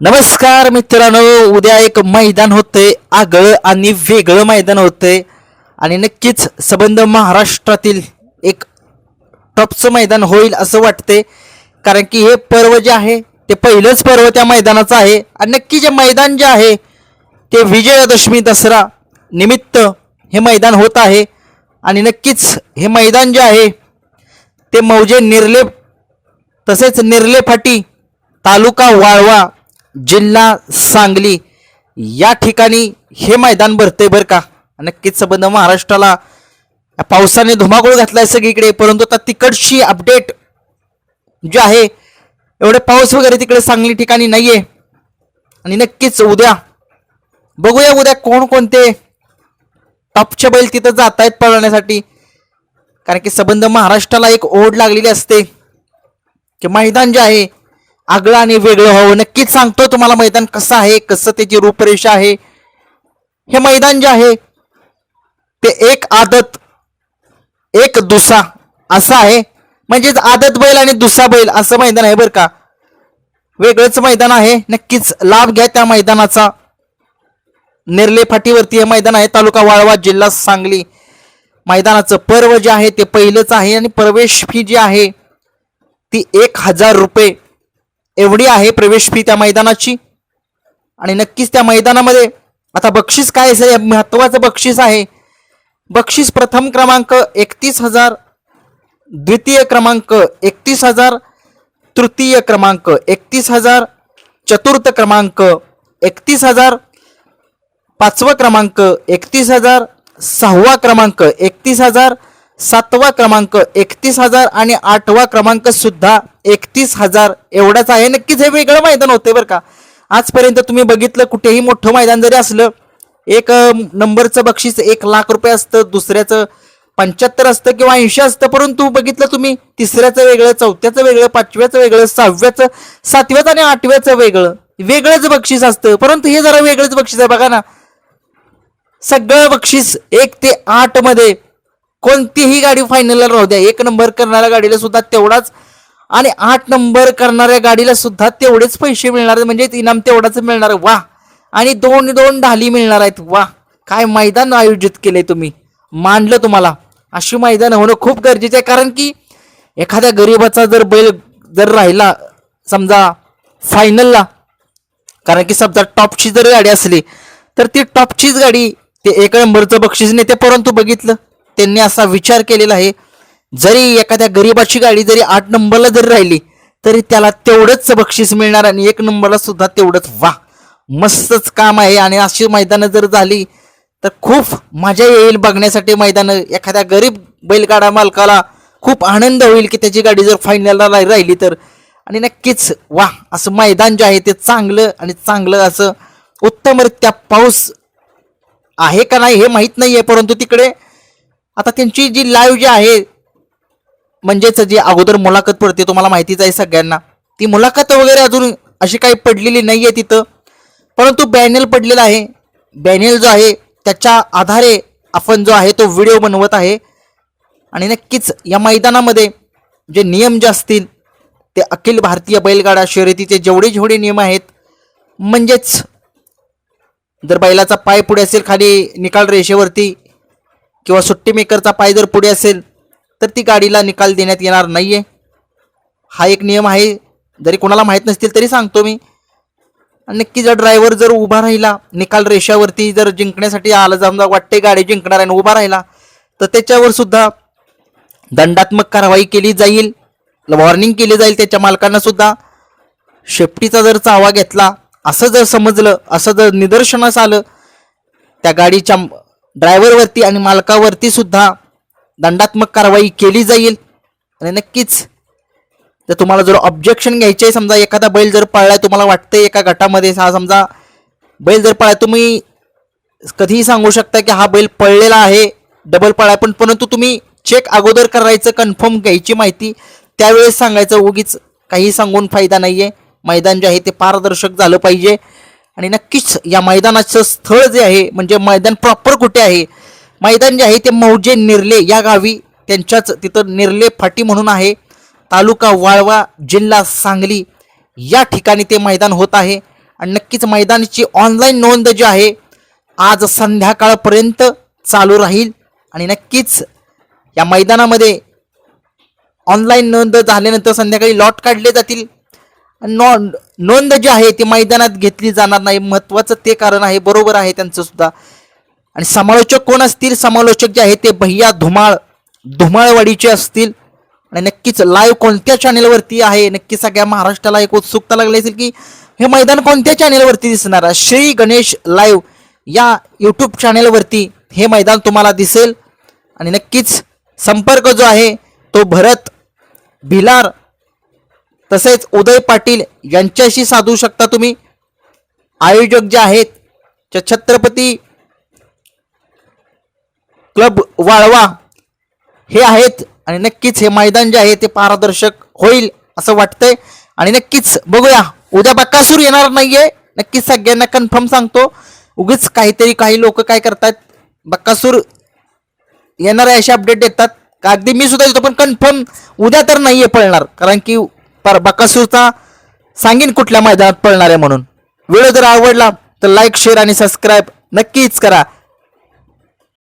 नमस्कार मित्रांनो उद्या एक मैदान होतंय आगळं आणि वेगळं मैदान होतंय आणि नक्कीच संबंध महाराष्ट्रातील एक टॉपचं मैदान होईल असं वाटते. कारण की हे पर्व जे आहे ते पहिलंच पर्व त्या मैदानाचं आहे. आणि नक्की जे मैदान जे आहे ते विजयादशमी दसरा निमित्त हे मैदान होत आहे. आणि नक्कीच हे मैदान जे आहे ते मौजे निर्ले तसेच निर्लेफाटी तालुका वाळवा जिल्हा सांगली. या ठिकाणी हे मैदान भरते बरं का? नक्कीच संबंध महाराष्ट्राला पावसाने धुमाकूळ घातलाय सगळीकडे परंतु आता तिकडची अपडेट जे आहे एवढे पाऊस वगैरे तिकडे सांगली ठिकाणी नाहीये. आणि नक्कीच उद्या बघूया उद्या कोणकोणते टॉपचे बैल तिथं जात आहेत पळवण्यासाठी. कारण की संबंध महाराष्ट्राला एक ओढ लागलेली असते की मैदान जे आहे आगळं आणि वेगळं व्हावं. नक्कीच सांगतो तुम्हाला मैदान कसं आहे कसं त्याची रूपरेषा आहे. हे मैदान जे आहे ते एक आदत एक दुसा असं आहे. म्हणजेच आदत बैल आणि दुसा बैल असं मैदान आहे बरं का. वेगळंच मैदान आहे. नक्कीच लाभ घ्या त्या मैदानाचा. नेरले फाटीवरती हे मैदान आहे. तालुका वाळवा जिल्हा सांगली. मैदानाचं पर्व जे आहे ते पहिलंच आहे आणि प्रवेश फी जी आहे ती एक हजार रुपये. एवढी आहे प्रवेश फी त्या मैदानाची? आणि नक्कीच त्या मैदानामध्ये आता बक्षीस काय असेल महत्वाचं बक्षीस आहे. बक्षीस प्रथम क्रमांक एकतीस हजार द्वितीय क्रमांक एकतीस हजार तृतीय क्रमांक एकतीस हजार चतुर्थ क्रमांक एकतीस हजार पाचवा क्रमांक एकतीस हजार सहावा क्रमांक एकतीस हजार सातवा क्रमांक एकतीस हजार आणि आठवा क्रमांक सुद्धा एकतीस हजार. एवढाच आहे. नक्कीच हे वेगळं मैदान होते बरं का. आजपर्यंत तुम्ही बघितलं कुठेही मोठं मैदान जरी असलं एक नंबरचं बक्षीस एक लाख रुपये असतं दुसऱ्याचं पंच्याहत्तर असतं किंवा ऐंशी असतं परंतु बघितलं तुम्ही तिसऱ्याचं वेगळं चौथ्याचं वेगळं पाचव्याचं वेगळं सहाव्याचं सातव्याचं आणि आठव्याचं वेगळं वेगळंच बक्षीस असतं. परंतु हे जरा वेगळंच बक्षीस आहे. बघा ना सगळं बक्षीस एक ते आठमध्ये कोणतीही गाडी फायनलला राहू द्या. एक नंबर करणाऱ्या गाडीला सुद्धा तेवढाच आणि आठ नंबर करणाऱ्या गाडीला सुद्धा तेवढेच पैसे मिळणार आहेत, म्हणजे इनाम तेवढाच मिळणार वा आणि दोन दोन ढाली मिळणार आहेत. वा काय मैदान आयोजित केले तुम्ही? मांडलं तुम्हाला? अशी मैदान होणं खूप गरजेचं आहे. कारण की एखाद्या गरीबाचा जर बैल जर राहिला समजा फायनलला कारण की समजा टॉपची जर गाडी असली तर ती टॉपचीच गाडी ते एक नंबरचं बक्षीस नेते परंतु बघितलं. त्यांनी असा विचार केलेला आहे जरी एखाद्या गरीबाची गाडी जरी आठ नंबरला जरी राहिली तरी त्याला तेवढंच बक्षीस मिळणार आणि एक नंबरला सुद्धा तेवढंच वा मस्तच काम आहे आणि अशी मैदानं जर झाली तर खूप मजा येईल बघण्यासाठी मैदानं. एखाद्या गरीब बैलगाडा मालकाला खूप आनंद होईल की त्याची गाडी जर फायनलला राहिली तर. आणि नक्कीच वा असं मैदान जे आहे ते चांगलं आणि चांगलं असं उत्तमरित्या पाऊस आहे का नाही हे माहीत नाही आहे परंतु तिकडे आता त्यांची जी लाईव्ह जी आहे म्हणजेच जी अगोदर मुलाखत पडते तुम्हाला माहितीच आहे सगळ्यांना. ती मुलाखत वगैरे अजून अशी काही पडलेली नाही आहे तिथं. परंतु बॅनल पडलेला आहे. बॅनल जो आहे त्याच्या आधारे आपण जो आहे तो व्हिडिओ बनवत आहे. आणि नक्कीच या मैदानामध्ये जे नियम जे असतील ते अखिल भारतीय बैलगाडा शर्यतीचे जेवढे जेवढे नियम आहेत म्हणजेच जर बैलाचा पाय पुढे असेल खाली निकाल रेषेवरती किंवा सुट्टी मेकरचा पाय जर पुढे असेल तर ती गाडीला निकाल देण्यात येणार नाही आहे हा एक नियम आहे. जरी कोणाला माहीत नसतील तरी सांगतो मी. आणि नक्की जर ड्रायव्हर जर उभा राहिला निकाल रेषावरती जर जिंकण्यासाठी आला समजा वाटते गाडी जिंकणार आणि उभा राहिला तर त्याच्यावर सुद्धा दंडात्मक कारवाई केली जाईल. वॉर्निंग केली जाईल त्याच्या मालकांना सुद्धा. शेफ्टीचा जर चावा घेतला असं जर समजलं असं जर निदर्शनास आलं त्या गाडीच्या ड्रायव्हरवरती आणि मालकावरती सुद्धा दंडात्मक कारवाई केली जाईल. आणि नक्कीच तर तुम्हाला जर ऑब्जेक्शन घ्यायचे आहे समजा एखादा बैल जर पळलाय तुम्हाला वाटतंय एका गटामध्ये हा समजा बैल जर पळाय तुम्ही कधीही सांगू शकता की हा बैल पळलेला आहे डबल पळाय पण परंतु तुम्ही चेक अगोदर करायचं कन्फर्म घ्यायची माहिती त्यावेळेस सांगायचं उगीच काही सांगून फायदा नाही आहे मैदान जे आहे ते पारदर्शक झालं पाहिजे. आणि नक्कीच या मैदानाचं स्थळ जे आहे म्हणजे मैदान प्रॉपर कुठे आहे? मैदान जे आहे ते मौजे निर्ले या गावी त्यांच्याच तिथं निर्ले फाटी म्हणून आहे. तालुका वाळवा जिल्हा सांगली या ठिकाणी ते मैदान होत आहे. आणि नक्कीच मैदानाची ऑनलाईन नोंद जी आहे आज संध्याकाळपर्यंत चालू राहील. आणि नक्कीच या मैदानामध्ये ऑनलाईन नोंद झाल्यानंतर संध्याकाळी लॉट काढले जातील. नॉन नोंद जी आहे ती मैदानात घेतली जाणार नाही. महत्त्वाचं ते कारण आहे बरोबर आहे त्यांचं सुद्धा. आणि समालोचक कोण असतील? समालोचक जे आहे ते भैया धुमाळ धुमाळवाडीचे असतील. आणि नक्कीच लाईव्ह कोणत्या चॅनेलवरती आहे? नक्की सगळ्या महाराष्ट्राला एक उत्सुकता लागली असेल की हे मैदान कोणत्या चॅनेलवरती दिसणार? आहे श्री गणेश लाईव्ह या यूट्यूब चॅनेलवरती हे मैदान तुम्हाला दिसेल. आणि नक्कीच संपर्क जो आहे तो भरत भिलार तसेच उदय पाटील यांच्याशी साधू शकता तुम्ही. आयोजक जे आहेत छत्रपती क्लब वाळवा हे आहेत आणि नक्कीच हे मैदान जे आहे ते पारदर्शक होईल असं वाटतंय. आणि नक्कीच बघूया उद्या बक्कासूर येणार नाहीये नक्कीच सगळ्यांना कन्फर्म सांगतो. उगीच काहीतरी काही लोक काय करतात बक्कासूर येणार आहे असे अपडेट देतात. का अगदी मी सुद्धा देतो पण कन्फर्म उद्या तर नाहीये पळणार कारण की पर बकासूरचा सांगेन कुठल्या मैदानात पळणार आहे म्हणून. व्हिडिओ जर आवडला तर लाईक शेअर आणि सबस्क्राईब नक्कीच करा.